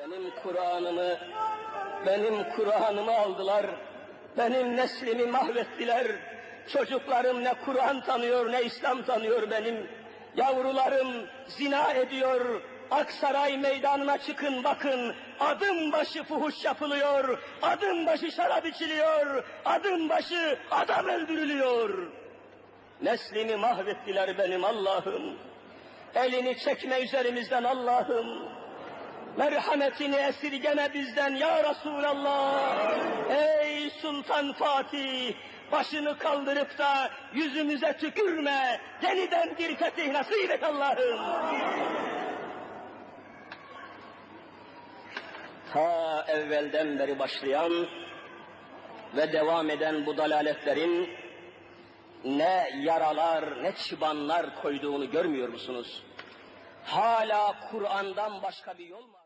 Benim Kur'an'ımı, benim Kur'an'ımı aldılar. Benim neslimi mahvettiler. Çocuklarım ne Kur'an tanıyor ne İslam tanıyor benim. Yavrularım zina ediyor. Aksaray meydanına çıkın bakın. Adım başı fuhuş yapılıyor. Adım başı şarap içiliyor. Adım başı adam öldürülüyor. Neslimi mahvettiler benim Allah'ım. Elini çekme üzerimizden Allah'ım. Merhametini esirgeme bizden ya Resulallah. Ey Sultan Fatih, başını kaldırıp da yüzümüze tükürme. Yeniden bir fetih nasip et Allah'ım. Ta evvelden beri başlayan ve devam eden bu dalaletlerin ne yaralar ne çıbanlar koyduğunu görmüyor musunuz? Hala Kur'an'dan başka bir yol mu?